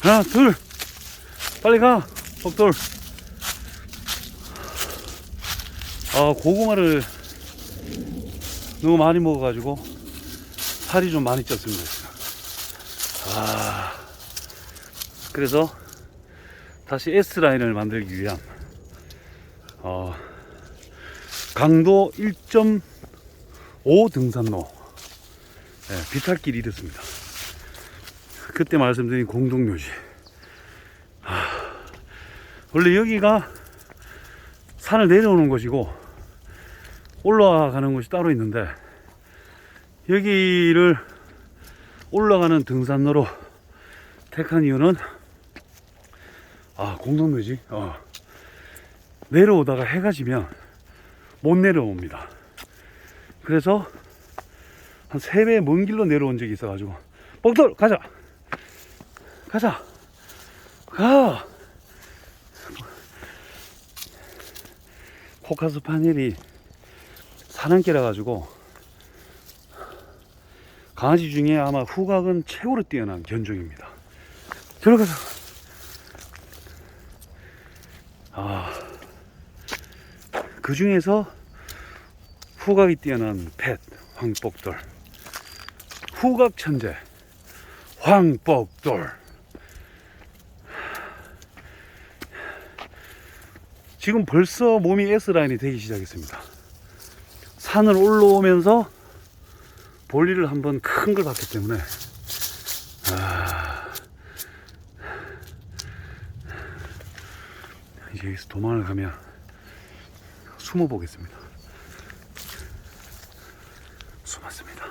하나, 둘. 빨리 가. 복돌. 아, 고구마를 너무 많이 먹어가지고 살이 좀 많이 쪘습니다. 아, 그래서 다시 S라인을 만들기 위한 어, 강도 1.5 등산로 예, 비탈길이 이렇습니다. 그때 말씀드린 공동묘지. 아, 원래 여기가 산을 내려오는 곳이고 올라가는 곳이 따로 있는데 여기를 올라가는 등산로로 택한 이유는 아 공동묘지 어. 내려오다가 해가 지면 못 내려옵니다 그래서 한세배먼 길로 내려온 적이 있어가지고 뻑돌 가자 가자. 가. 코카스 파넬이 사랑개라 가지고 강아지 중에 아마 후각은 최고로 뛰어난 견종입니다. 들어가자. 아, 그 중에서 후각이 뛰어난 펫 황복돌. 후각 천재 황복돌 지금 벌써 몸이 S라인이 되기 시작했습니다. 산을 올라오면서 볼일을 한번 큰 걸 봤기 때문에 아, 이제 여기서 도망을 가면 숨어 보겠습니다. 숨었습니다.